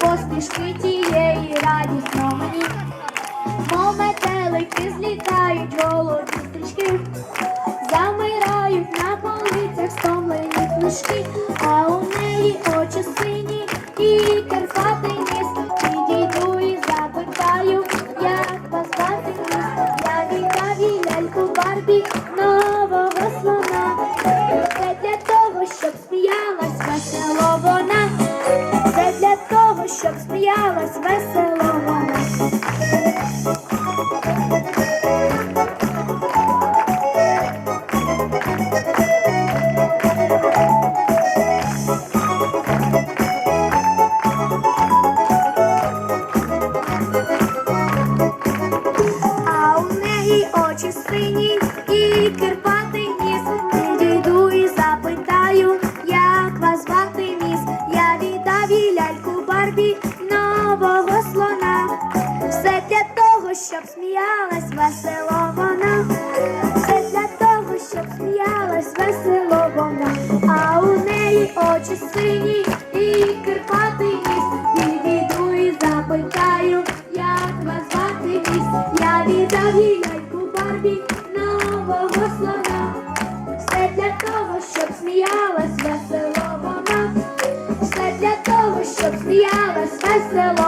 Поспішки тієї радісно мені, мов метелики злітають голодні стрічки, замирають на полицях стомлені книжки, а у неї очі сині і Карпати ніс. Підійду і запитаю, як вас звати. Я їй ляльку Барбі нового слона. Це для того, щоб сміялась весело Барбі нового слона. Все для того, щоб сміялась весело вона. Все для того, щоб сміялась весело вона. А у неї очі сині і кирпатий ніс. Підійду і запитаю, як вас звати міс. Я віддав їй ляльку Барбі нового слона. Все для того, щоб сміялась весело вона. Все для того, щоб сміялась весело